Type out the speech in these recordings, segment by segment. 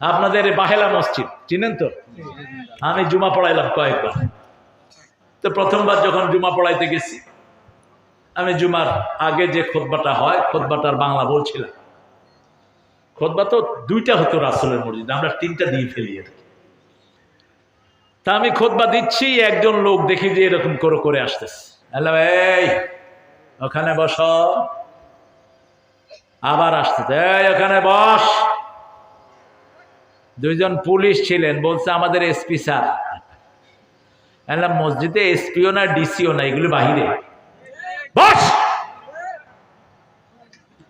আপনাদের বাহেলা মসজিদ, চিনেন তো? আমি জুমা পড়াইলাম কয়েকবার। তো প্রথমবার যখন জুমা পড়াইতে গেছি, আমি জুমার আগে যে খোদবাটা হয়, খোদবাটার বাংলা বলছিলাম। খোদবা তো দুইটা হতো রাসুলের মসজিদ, আমরা তিনটা দিয়ে ফেলি আর। তা আমি খোদবা দিচ্ছি, একজন লোক দেখি যে এরকম করে করে আসতেছে। হ্যালো এই, ওখানে বস। আবার আসতেছে, এই, ওখানে বস। দুইজন পুলিশ ছিলেন, বলছে আমাদের এসপি স্যার। মসজিদে এসপিও না ডিসিও না, এগুলো বাহিরে। বস!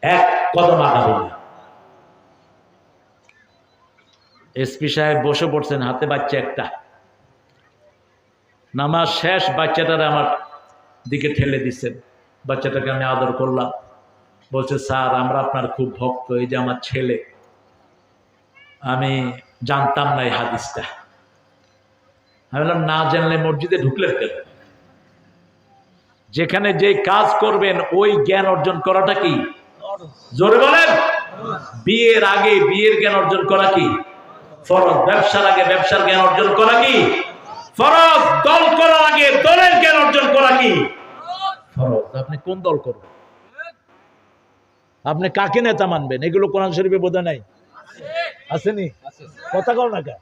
এক কদম আগা বললাম এসপি সাহেব বসে পড়ছেন, হাতে বাচ্চা একটা। নামাজ শেষ, বাচ্চাটার আমার দিকে ঠেলে দিচ্ছেন। বাচ্চাটাকে আমি আদর করলাম। বলছে, স্যার, আমরা আপনার খুব ভক্ত, এই যে আমার ছেলে। আমি জানতাম না এই হাদিসটা। আমি বললাম, না জানলে মসজিদে ঢুকলে কেন? যেখানে যে কাজ করবেন, ওই জ্ঞান অর্জন করাটা কি? জোরে বলেন। বিয়ের আগে বিয়ের জ্ঞান অর্জন করা কি? ফরজ। ব্যবসার আগে ব্যবসার জ্ঞান অর্জন করা কি? ফরজ। দল করার আগে দলের জ্ঞান অর্জন করা কি? ফরজ। আপনি কোন দল করবেন? আপনি কাকে নেতা মানবেন? এগুলো কোরআন শরীফে বোধ নাই। আসেনি? কথা কর না কে?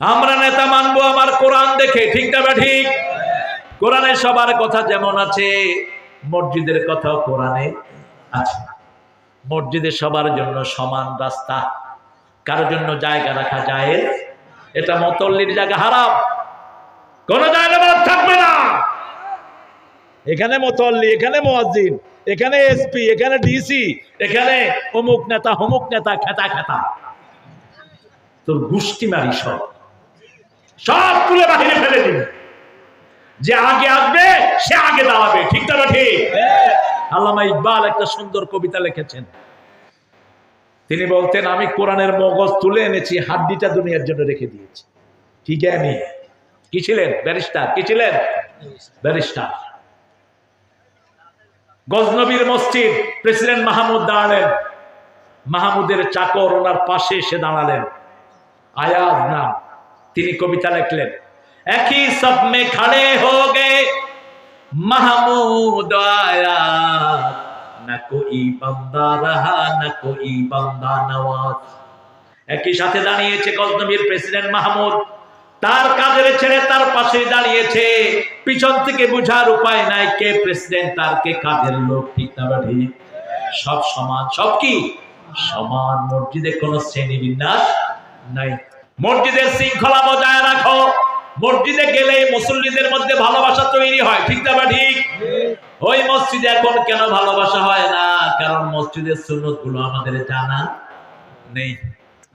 আমরা নেতা মানবো, আমার কোরআন দেখে, ঠিক না বা ঠিক? কোরআনে সবার কথা যেমন আছে, মসজিদের কথাও কোরআনে আছে। মসজিদে সবার জন্য সমান রাস্তা। কারোর জন্য জায়গা রাখা যায় এটা মতল্লির জায়গা হারাম। কোন জায়গা থাকবে না। এখানে মতল্লি, এখানে মোয়াজ্জিন, এখানে এসপি, এখানে ডিসি, এখানে অমুক নেতা, হমুক নেতা, খেতা খেতা। তোর গুষ্টি মারি সব। সব তুলে বাহিরে ফেলে দিবে। যে আগে আসবে, সে আগে দাঁড়াবে। ঠিক না ঠিক? আল্লামা ইকবাল একটা সুন্দর কবিতা লিখেছেন। তিনি বলতেন, আমি কোরআনের মগজ তুলে এনেছি, হাড্ডিটা দুনিয়ার জন্য রেখে দিয়েছি। কি জ্ঞানী? কি ছিলেন? ব্যারিস্টার? কি ছিলেন? ব্যারিস্টার। গজনবীর মসজিদ, প্রেসিডেন্ট মাহমুদ দাঁড়ালেন। মাহমুদের চাকর ওনার পাশে এসে দাঁড়ালেন। আয়াজ নাম তিনি কবিতা লিখলেন। একই সব মে খড়ে হো গে মাহমুদ না কোই বান্দা রাহা, না কোই বান্দা নওয়াজ। একই সাথে দাঁড়িয়েছে গজনবীর প্রেসিডেন্ট মাহমুদ। তার কাজের ছেড়ে তার পাশে দাঁড়িয়েছে। পিছন থেকে বুঝার উপায় নাই কে প্রেসিডেন্ট তার কে কাজের লোক, ঠিক না ঠিক? সব সমান। সব কি? সমান। মসজিদে কোনো শ্রেণি বিন্যাস নাই। মসজিদের শৃঙ্খলা বজায় রাখো। মসজিদে গেলে মুসল্লিদের মধ্যে ভালোবাসা তৈরি হয়, ঠিক না ঠিক? ওই মসজিদে এখন কেন ভালোবাসা হয় না? কারণ মসজিদের সুন্নতগুলো আমাদের জানা নেই।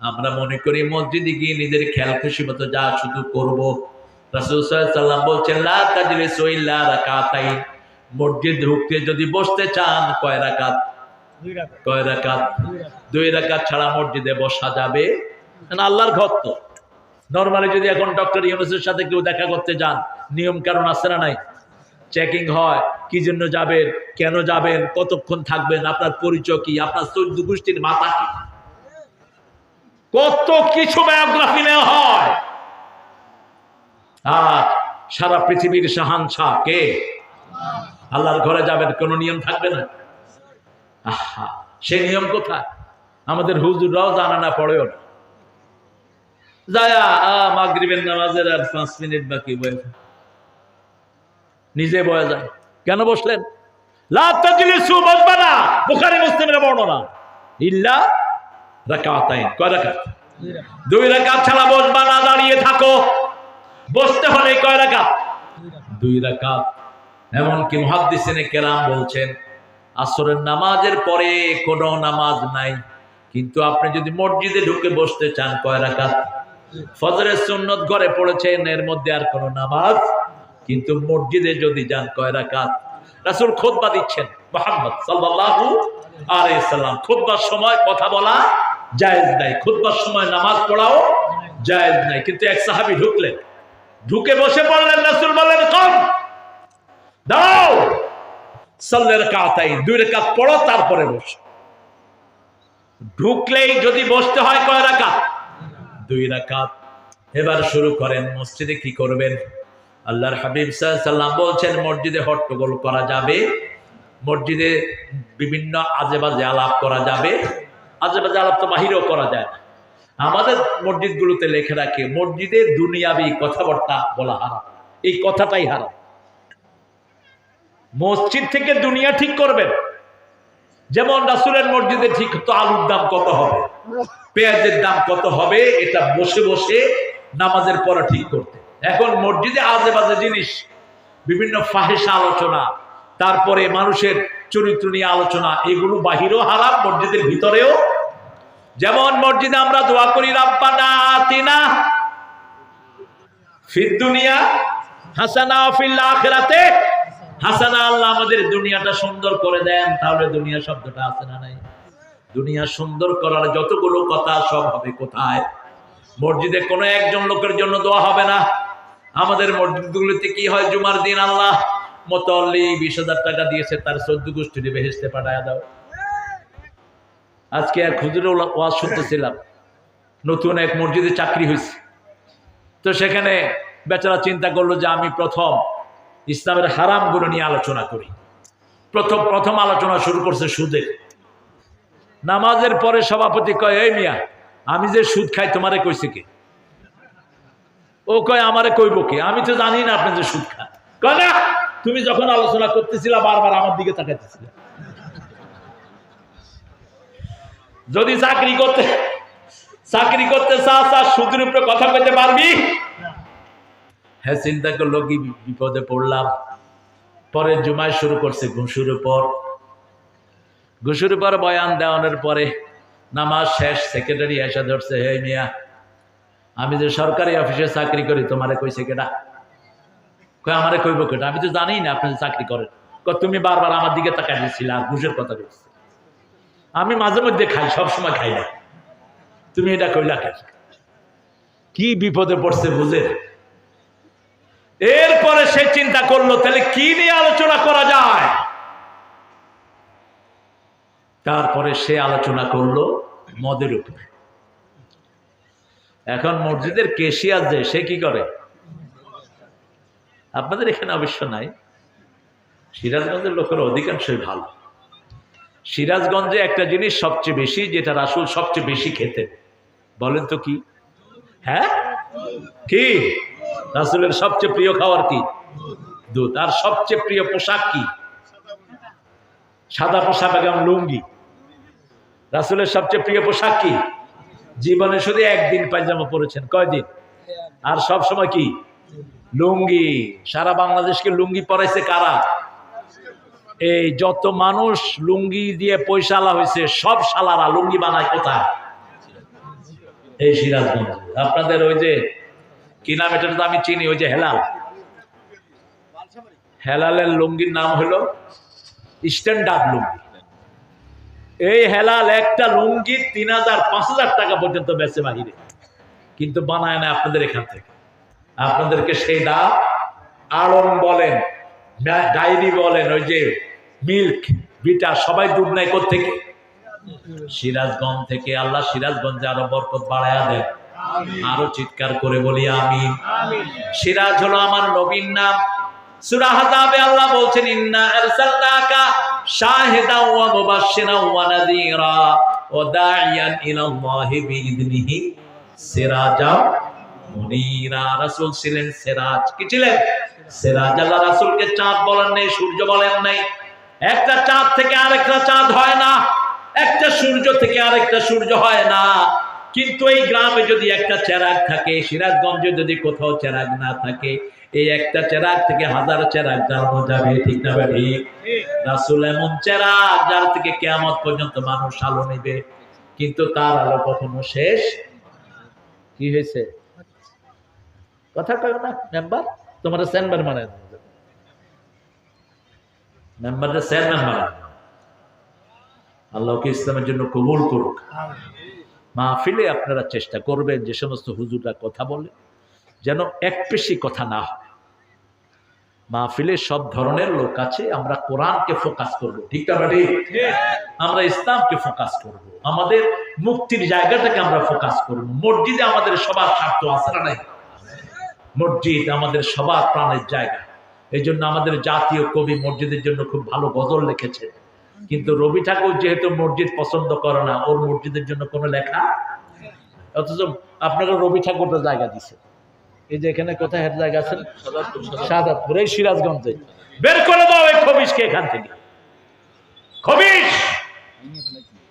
আমরা মনে করি মসজিদে গিয়ে নিজের খেয়াল খুশি মতো যা শুধু করব। বলছেন মসজিদ ঢুকতে যদি বসতে চান কয় রাকাত? কয় রাকাত? দুই রাকাত। ছাড়া মসজিদে বসা যাবে? না আল্লাহর ঘর তো। নর্মালি যদি এখন ডক্টর ইউনুসের সাথে কেউ দেখা করতে যান নিয়ম কারণ আছে না নাই? চেকিং হয় কি জন্য যাবেন কেন যাবেন কতক্ষণ থাকবেন আপনার পরিচয় কি আপনার চৌদ্দ গোষ্ঠীর মাথা কি? কত কিছু বায়োগ্রাফি নেওয়া হয়। আর সারা পৃথিবীর শাহানশাহ কে? আল্লাহর ঘরে যাবেন, কোনো নিয়ম থাকবে না। আহা সেই নিয়ম কোথায়? আমাদের হুজুররাও জানা না, পড়েও না। নামাজের আর পাঁচ মিনিট বাকি নিজে কেন বসলেন? বসবা না আসরের নামাজের পরে কোনো নামাজ নাই, কিন্তু আপনি যদি মসজিদে ঢুকে বসতে চান, কয় রাকাত? ফজরের সুন্নত ঘরে পড়েছেন, এর মধ্যে আর কোনো নামাজ? কিন্তু মসজিদে যদি যান, কয় রাকাত? রাসূল খুতবা দিচ্ছেন, মুহাম্মদ সাল্লাম। খুতবার সময় কথা বলা জায়েজ নাই। খুতবার সময় নামাজ পড়াও জায়েজ নাই। কিন্তু এক সাহাবী ঢুকলেন। ঢুকে বসে পড়লেন, রাসূল বললেন, কম, দাও সাল্লের কাতাই দুই রেখাত পড়ো, তারপরে বসো। ঢুকলেই যদি বসতে হয় কয় রাকাত? দুই রাকাত। এবার শুরু করেন, মসজিদে কি করবেন? আল্লাহর হাবিব সাল্লাম বলছেন, মসজিদে হট্টগোল করা যাবে, মসজিদে বিভিন্ন আজে বাজে আলাপ করা যাবে আজে বাজে আলাপ তো বাহিরেও করা যায় না। আমাদের মসজিদগুলোতে লেখে রাখে, মসজিদে দুনিয়াবি কথাবার্তা বলা হারাম। এই কথাটাই হারাম। মসজিদ থেকে দুনিয়া ঠিক করবেন। যেমন রাসুলের মসজিদে ঠিক তো আলুর দাম কত হবে? পেঁয়াজের দাম কত হবে? এটা বসে বসে নামাজের পরে ঠিক করতে। এখন মসজিদে আজে বাজে জিনিস, বিভিন্ন ফাহেসা আলোচনা তারপরে মানুষের চরিত্র নিয়ে আলোচনা, এগুলো বাহিরেও হারাম, মসজিদের ভিতরেও। যেমন মসজিদে আমরা দোয়া করি, রাব্বানা দুনিয়া হাসানা হাসানা আল্লাহ আমাদের দুনিয়াটা সুন্দর করে দেন, তাহলে দুনিয়া শব্দটা আছে না নাই? দুনিয়া সুন্দর করার যতগুলো কথা সব হবে কোথায়? মসজিদে কোনো একজন লোকের জন্য দোয়া হবে না। আমাদের মসজিদগুলিতে কি হয় জুমার দিন, আল্লাহ? মতল্লি বিশ হাজার টাকা দিয়েছে, তার চোদ্দ পাঠায় দাও। আজকে এক ওয়াজ শুনতেছিলাম, নতুন এক মসজিদে চাকরি হয়েছে। তো সেখানে বেচারা চিন্তা করল যে আমি প্রথম ইসলামের হারামগুলো নিয়ে আলোচনা করি। প্রথম প্রথম আলোচনা শুরু করছে সুদের। নামাজের পরে সভাপতি কয়, এই মিয়া, আমি যে সুদ খাই তোমারে কইছে কে? ও কয়, আমারে কইব কে? আমি তো জানি না আপনি যে সুদ খান। কয়, না তুমি যখন আলোচনা করতেছিলা, বারবার আমার দিকে তাকাইতেছিলে। যদি চাকরি করতে চাকরি করতে চাস আর সুদের উপরে কথা কইতে পারবি? হ্যাঁ চিন্তা করল কি, বিপদে পড়লাম। পরে জুমায় শুরু করছে, ঘুষুর উপর। ঘুষুর উপর বয়ান দেওয়ানোর পরে নামাজ শেষ সেক্রেটারি এসে ধরছে হে মিয়া, আমি যে সরকারি অফিসে চাকরি করি, তোমারে কইছে কেটা আমারে কইব কেটা? আমি তো জানি না আপনি চাকরি করেন। তুমি বারবার আমার দিকে তাকাই দিচ্ছিলে আর ঘুষের কথা কইছে আমি মাঝে মধ্যে খাই, সব সময় খাই না। তুমি এটা কইলা কেন? কি বিপদে পড়ছে বুঝে? এরপরে সে চিন্তা করল, তাহলে কি নিয়ে আলোচনা করা যায়? তারপরে সে আলোচনা করল মদের উপরে। এখন মসজিদের কেশিয়ার যে, সে কি করে? আপনাদের এখানে অবশ্য নাই। সিরাজগঞ্জের লোকের অধিকাংশই ভালো। সিরাজগঞ্জে একটা জিনিস সবচেয়ে বেশি, যেটা রাসুল সবচেয়ে বেশি খেতেন। বলেন তো কি? হ্যাঁ? কি? রাসুলের সবচেয়ে প্রিয় খাবার কি? দুধ। আর সবচেয়ে প্রিয় পোশাক কি? সাদা পোশাক এবং লুঙ্গি। রাসুলের সবচেয়ে প্রিয় পোশাক কি? জীবনে শুধু একদিন পায়জামা পরেছেন। কয়দিন? আর সব সময় কি? লুঙ্গি। সারা বাংলাদেশকে লুঙ্গি পরাইছে কারা? এই যত মানুষ লুঙ্গি দিয়ে পয়সা আলা হয়েছে সব শালারা লুঙ্গি বানায় কোথায়? এই সিরাজগঞ্জ। আপনাদের ওই যে, কি তো আমি চিনি, ওই যে হেলাল। হেলালের লুঙ্গির নাম হলো স্ট্যান্ডার্ড লুঙ্গি। এই হেলাল একটা লুঙ্গি তিন হাজার, পাঁচ হাজার টাকা পর্যন্ত বেচে বাহিরে। কিন্তু বানায় না আপনাদের এখান থেকে। আপনাদেরকে সেই দাম আড়ং বলেন ডায়েরি বলেন ওই যে মিল্ক বিটা সবাই দুধ নেয় থেকে সিরাজগঞ্জ থেকে। আল্লাহ সিরাজগঞ্জে আরও বরকত বাড়ায়া দেন। আরও চিৎকার করে বলি আমি সিরাজ হলো আমার নবীন নাম। সূরা আল্লাহ বলছেন ইন্না আরসালনাকা শাহিদাও ওয়া মুবাশশিরাও ওয়া নাযীরা ওয়া দাইয়ান ইলাল্লাহি বিইذনিহি সিরাজাও মুনীরা রাসূল ছিলেন সিরাজ। কি ছিলেন? সিরাজ আল্লাহ রাসূলকে চাঁদ বলেন নাই, সূর্য বলেন নাই। একটা চাঁদ থেকে আরেকটা চাঁদ হয় না। একটা সূর্য থেকে আরেকটা সূর্য হয় না। কিন্তু এই গ্রামে যদি একটা চেরাগ থাকে, সিরাজগঞ্জে যদি কোথাও চেরাগ না থাকে, এই একটা চেরাগ থেকে হাজার চেরাগ জ্বালানো যাবে, ঠিক না ঠিক রাসুল এমন চেরাগ যার থেকে কেয়ামত পর্যন্ত মানুষ আলো নেবে। কিন্তু তার আলো কখনো শেষ কি হয়েছে? কথা কয় না? মেম্বার তোমার চেম্বার মানে। চেয়ারম্যান ইসলামের জন্য কবুল করুক। মাহফিলে আপনারা চেষ্টা করবেন যে সমস্ত হুজুররা কথা বলে, যেন এক পেশি কথা না হয়। মাহফিলে সব ধরনের লোক আছে, আমরা কোরআনকে ফোকাস করব। ঠিক আমরা ইসলামকে ফোকাস করব। আমাদের মুক্তির জায়গাটাকে আমরা ফোকাস করব। মসজিদে আমাদের সবার স্বার্থ আছে না নাই? মসজিদ আমাদের সবার প্রাণের জায়গা। এই জন্য আমাদের জাতীয় কবি মসজিদের জন্য খুব ভালো গজল লিখেছেন। কিন্তু রবি ঠাকুর যেহেতু মসজিদ পছন্দ করে না ওর মসজিদের জন্য কোনো লেখা? অথচ আপনাকে রবি ঠাকুরটা জায়গা দিছে। এই যে এখানে কোথায় হের জায়গা আছে? সাদাতপুর এই সিরাজগঞ্জে। বের করে দাও এই খবিশকে এখান থেকে। খবিশ!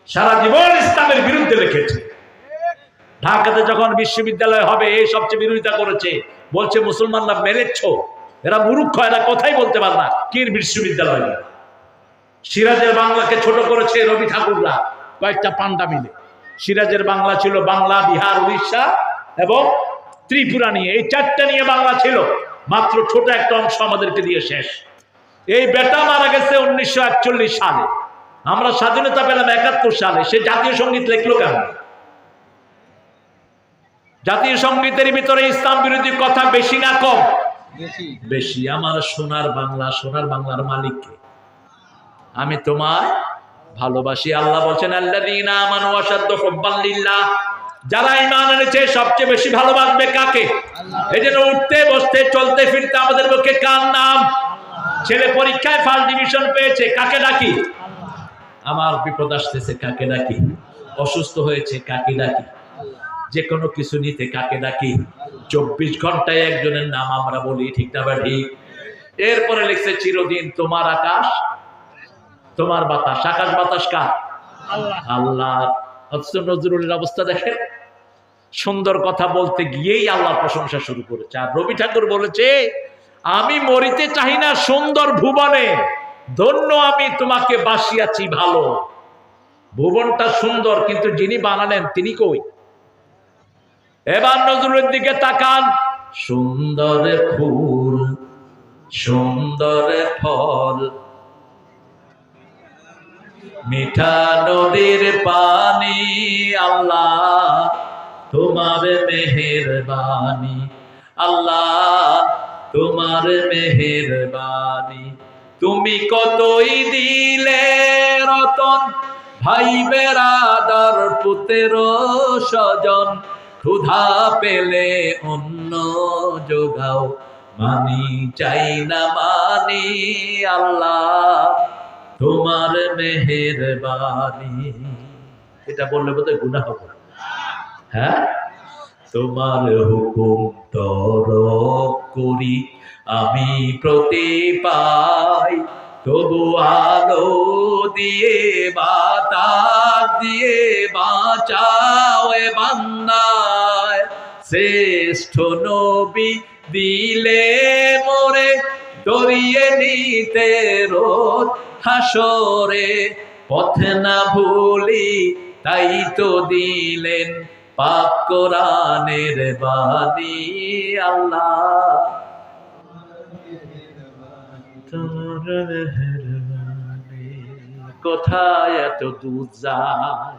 সারা জীবন ইসলামের বিরুদ্ধে লিখেছে। ঢাকাতে যখন বিশ্ববিদ্যালয় হবে এই সবচেয়ে বিরোধিতা করেছে। বলছে, মুসলমানরা মেরেছ। এরা মূর্খ এরা কথাই বলতে পারে না। কি বিশ্ববিদ্যালয়? সিরাজের বাংলাকে ছোট করেছে রবি ঠাকুররা, কয়েকটা পান্ডা মিলে। সিরাজের বাংলা ছিল বাংলা, বিহার, উড়িষ্যা এবং ত্রিপুরা নিয়ে। এই চারটা নিয়ে বাংলা ছিল। মাত্র ছোট একটা অংশ আমাদেরকে দিয়ে শেষ। এই বেটা মারা গেছে উনিশশো একচল্লিশ সালে। আমরা স্বাধীনতা পেলাম একাত্তর সালে। সে জাতীয় সংগীত লিখলো কেন? জাতীয় সঙ্গীতের ভিতরে ইসলাম বিরোধী কথা বেশি না কম? বেশি। আমার সোনার বাংলা সোনার বাংলার মালিককে আমি তোমায় ভালোবাসি। আল্লাহ বলছেন হুব্বান যারা ঈমান এনেছে সবচেয়ে বেশি ভালোবাসবে কাকে? এই জন্য উঠতে বসতে চলতে ফিরতে আমাদের পক্ষে কার নাম? ছেলে পরীক্ষায় ফার্স্ট ডিভিশন পেয়েছে কাকে ডাকি? আমার বিপদ আসতেছে কাকে ডাকি? অসুস্থ হয়েছে কাকে ডাকি? যে কোনো কিছু নিতে কাকে ডাকি? চব্বিশ ঘন্টায় একজনের নাম আমরা বলি ঠিক না বা ঠিক? এরপরে লিখছে চিরদিন তোমার আকাশ তোমার বাতাস। আকাশ বাতাস কার? আল্লাহ। নজরুলের অবস্থা দেখেন। সুন্দর কথা বলতে গিয়েই আল্লাহর প্রশংসা শুরু করেছে। আর রবি ঠাকুর বলেছে আমি মরিতে চাই না সুন্দর ভুবনে। ধন্য আমি তোমাকে বাসিয়াছি ভালো। ভুবনটা সুন্দর কিন্তু যিনি বানালেন তিনি কই? এবার নজরুলের দিকে তাকান। সুন্দর ফুল, সুন্দর ফল। মিঠা নদীর পানি, আল্লাহ তোমার মেহেরবানি। আল্লাহ তোমার মেহেরবানি। তুমি কতই দিলে রতন ভাই বেড়াদার পুতের স্বজন। ক্ষুধা পেলে অন্য যোগাও। মানি চাই না, মানি আল্লাহ, তোমার মেহেরবানি। এটা বললে বোধহয় গুণা হবে হ্যাঁ? তোমার হুকুম তর করি, আমি প্রতি পাই তবু আলো দিয়ে, বাতাস দিয়ে বাঁচাও এ বান্দায়। শ্রেষ্ঠ নবী দিলে মোরে দরিয়ে নিতে রোদ হাসরে। পথে না ভুলি, তাই তো দিলেন পাক কোরআনের বাণী আল্লাহ। কোথায় এত দুধ যায়?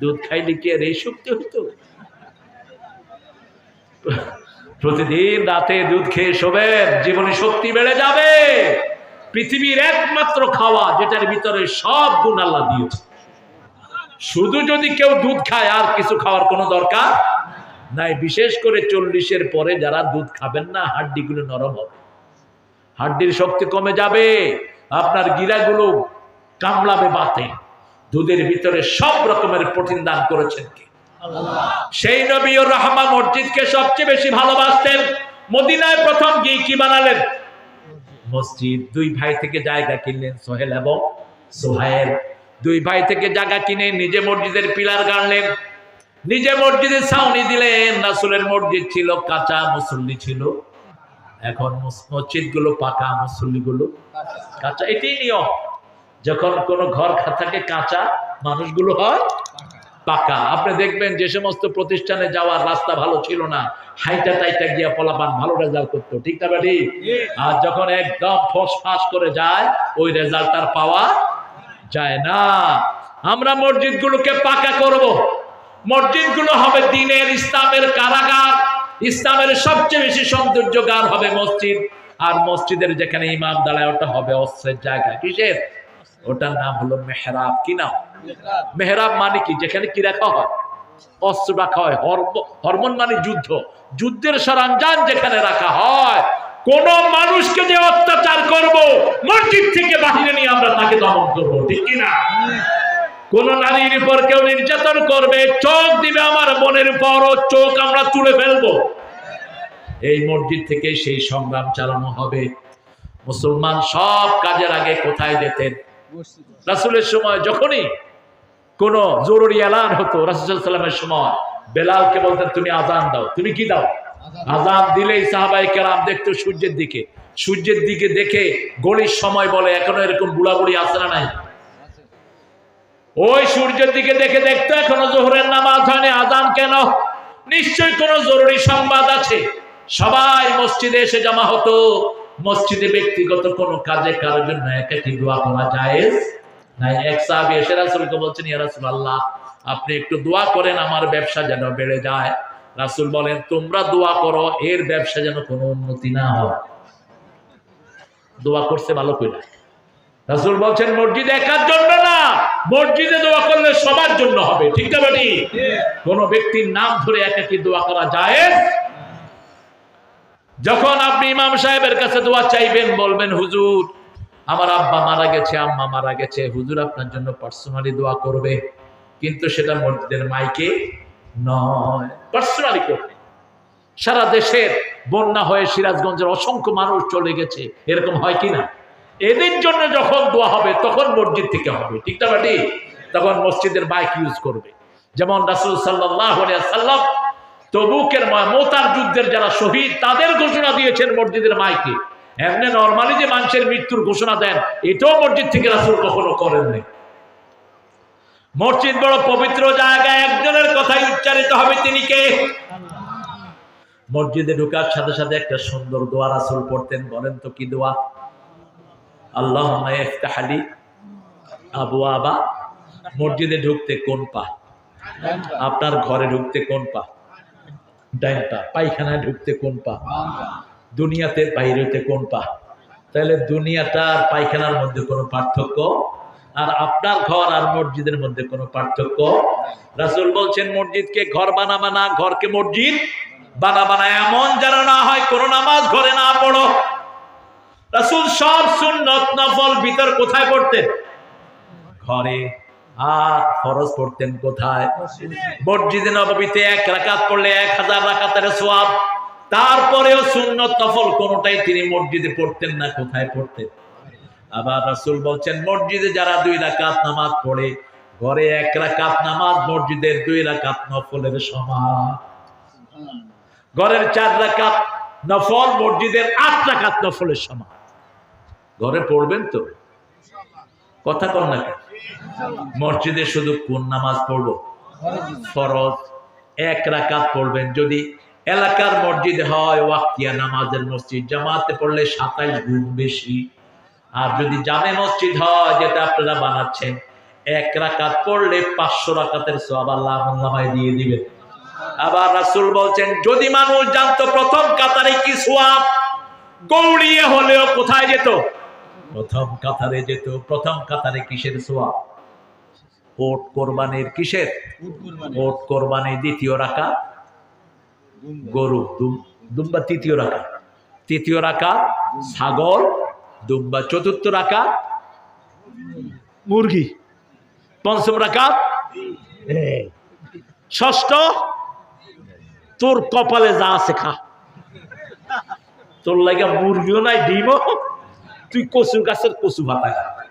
দুধ খাইলে কি আর এই শক্তি হতো প্রতিদিন রাতে দুধ খেয়ে শোবেন, জীবনে শক্তি বেড়ে যাবে। পৃথিবীর একমাত্র খাওয়া, যেটার ভিতরে সব গুণ আল্লাহ দিয়েছে শুধু যদি কেউ দুধ খায়, আর কিছু খাওয়ার কোনো দরকার নাই। বিশেষ করে চল্লিশের পরে যারা দুধ খাবেন না, হাড্ডিগুলো নরম হবে। হাড্ডির শক্তি কমে যাবে, আপনার গিরাগুলো কামলাবে বাতে। দুধের ভিতরে সব রকমের প্রোটিন দান করেছেন কি? সেই নবী ও রহমা মসজিদকে সবচেয়ে বেশি ভালোবাসতেন। মদিনায় প্রথম গিয়ে কি বানালেন? মসজিদ। দুই ভাই থেকে জায়গা কিনলেন সোহেল এবং সোহেল দুই ভাই থেকে জায়গা কিনে নিজে মসজিদের পিলার গাড়লেন। নিজে মসজিদে ছাউনি দিলেন। রাসুলের মসজিদ ছিল কাঁচা, মুসল্লি ছিল। এখন মসজিদগুলো পাকা মুসল্লি গুলো কাঁচা, এটাই নিয়ম। যখন কোনো ঘর থাকে কাঁচা, মানুষগুলো হয় পাকা। আপনি দেখবেন যে সমস্ত প্রতিষ্ঠানে যাওয়ার রাস্তা ভালো ছিল না। হাইটা টাইটা গিয়া পলাপান ভালো রেজাল্ট করতো, ঠিক না বাড়ি আর যখন একদম ফস ফাস করে যায়, ওই রেজাল্ট আর পাওয়া যায় না। আমরা মসজিদগুলোকে পাকা করব। মসজিদগুলো হবে দিনের ইসলামের কারাগার। ইসলামের সবচেয়ে বেশি সৌন্দর্য গান হবে মসজিদ। আর মসজিদের যেখানে ইমাম দাঁড়ায় ওটা হবে অস্ত্রের জায়গা। কিসের? ওটার নাম হলো মেহরাব। কি নাম? মেহরাব। মানে কি? যেখানে কি রাখা হয়? অস্ত্র রাখা হয়। হরমোন মানে যুদ্ধ। যুদ্ধের সরঞ্জাম যেখানে রাখা হয় কোন মানুষকে যে অত্যাচার করব মসজিদ থেকে বাহিরে নিয়ে আমরা তাকে দমন করব। ঠিক কিনা কোন নারীর উপর কেউ নির্যাতন করবে, চোখ দিবে আমার বোনের উপর চোখ আমরা তুলে ফেলব। এই মসজিদ থেকে সেই সংগ্রাম চালানো হবে। মুসলমান সব কাজের আগে কোথায় যেতেন? রাসুলের সময় যখনই কোন জরুরি এলান হতো, রাসুল সাল্লামের সময়, বেলালকে বলতেন, তুমি আজান দাও, তুমি কি দাও? আজান দিলেই সাহাবাই কেরাম দেখতো সূর্যের দিকে। সূর্যের দিকে দেখে গড়ির সময় বলে, এখনও এরকম বুড়া বুড়ি আসে না নাই? ওই সূর্যের দিকে দেখে দেখতো এখনও জোহরের নামাজ হয়নি, আজান কেন? নিশ্চয়ই কোনো জরুরি সংবাদ আছে। সবাই মসজিদে এসে জমা হতো। মসজিদে ব্যক্তিগত কোনো কাজে কারোর জন্য একাকি দোয়া করা যায় নাই, এক সাহাবী এসে রাসূলকে বলছেন, ইয়া রাসূলুল্লাহ, আপনি একটু দোয়া করেন, আমার ব্যবসা যেন বেড়ে যায়। রাসূল বলেন, তোমরা দোয়া করো, এর ব্যবসা যেন কোনো উন্নতি না হয়। দোয়া করছে ভালো করে রাসূল বলছেন মসজিদে একার জন্য না মসজিদে দোয়া করলে সবার জন্য হবে। ঠিক না বাড়ি কোন ব্যক্তির নাম ধরে একাকি দোয়া করা যায় যখন আপনি ইমাম সাহেবের কাছে দোয়া চাইবেন বলবেন হুজুর আমার আব্বা মারা গেছে আম্মা মারা গেছে হুজুর আপনার জন্য পার্সোনালি দোয়া করবে। কিন্তু সেটা মসজিদের মাইকে নয় পার্সোনালি করবে। সারা দেশের বন্যা হয়ে সিরাজগঞ্জের অসংখ্য মানুষ চলে গেছে এরকম হয় কি না? এদের জন্য যখন দোয়া হবে, তখন মসজিদ থেকে হবে। ঠিক না বাটি? তখন মসজিদের মাইক ইউজ করবে। যেমন রাসুল সাল্লাহ সাল্লাম তবুকের মোতার যুদ্ধের যারা শহীদ, তাদের ঘোষণা দিয়েছেন মসজিদের মাইকে এমনি নর্মালি যে মানুষের মৃত্যুর ঘোষণা দেন, এটাও মসজিদ থেকে রাসুল কখনো করেননি মসজিদ বড় পবিত্র জায়গায় একজনের কথাই উচ্চারিত হবে, তিনি কে? মসজিদে ঢুকার সাথে সাথে একটা সুন্দর দোয়া রাসুল পড়তেন, বলেন তো কি দোয়া? আল্লাহ ইফতাহালি আবু আবা মসজিদে ঢুকতে কোন পা? আপনার ঘরে ঢুকতে কোন পা? ডাইন পা পায়খানায় ঢুকতে কোন পা? দুনিয়াতে বাইরেতে কোন পা? তাহলে দুনিয়াটা আর পায়খানার মধ্যে কোনো পার্থক্য? আর আপনার ঘর আর মসজিদের মধ্যে কোনো পার্থক্য? রাসূল বলছেন, মসজিদকে ঘর বানাবা না, ঘরকে মসজিদ বানাবা না। এমন যেন না হয় কোনো নামাজ ঘরে না পড়ো। রাসূল সব সুন্নত নফল ভিতর কোথায় পড়তেন? ঘরে। আর ফরজ পড়তেন কোথায়? মসজিদে নববীতে এক রাকাত পড়লে এক হাজার রাকাতের সোয়াব তারপরেও সুন্নত নফল কোনোটাই তিনি মসজিদে পড়তেন না, কোথায় পড়তেন? আবার রাসূল বলছেন, মসজিদে যারা দুই রাকাত নামাজ পড়ে, ঘরে এক রাকাত নামাজ, মসজিদের দুই রাকাত নফলের সমান। ঘরের চার রাকাত নফল, মসজিদের আট রাকাত নফলের সমান। ঘরে পড়বেন তো? কথা কর না মসজিদে শুধু কোন নামাজ পড়ব? ফরজ। এক রাকাত পড়বেন। যদি এলাকার মসজিদ হয় ওয়াক্তিয়া নামাজের মসজিদ জামাতে পড়লে সাতাইশ গুণ বেশি। আর যদি জামে মসজিদ হয় যেটা আপনারা বানাচ্ছেন এক রাকাত পড়লে পাঁচশো রাকাতের সব আল্লাহ আল্লামায় দিয়ে দিবেন। আবার রাসূল বলছেন যদি মানুষ জানতো প্রথম কাতারে কি সোয়াব গৌড়িয়ে হলেও কোথায় যেত? প্রথম কাতারে যেত প্রথম কাতারে কিসের সোয়াব? ওট কোরবানির কিসের? ওট কোরবানি দ্বিতীয় রাখা গরু দুম- দুম্বা তৃতীয় রাখা তৃতীয় রাখা ছাগল দুম্বা চতুর্থ রাখা মুরগি। পঞ্চম রাখা ষষ্ঠ। তোর কপালে যা আছে খা। তোর লাগে মুরগিও নাই ডিমও তুই কচু গাছের কচু ভাতা খা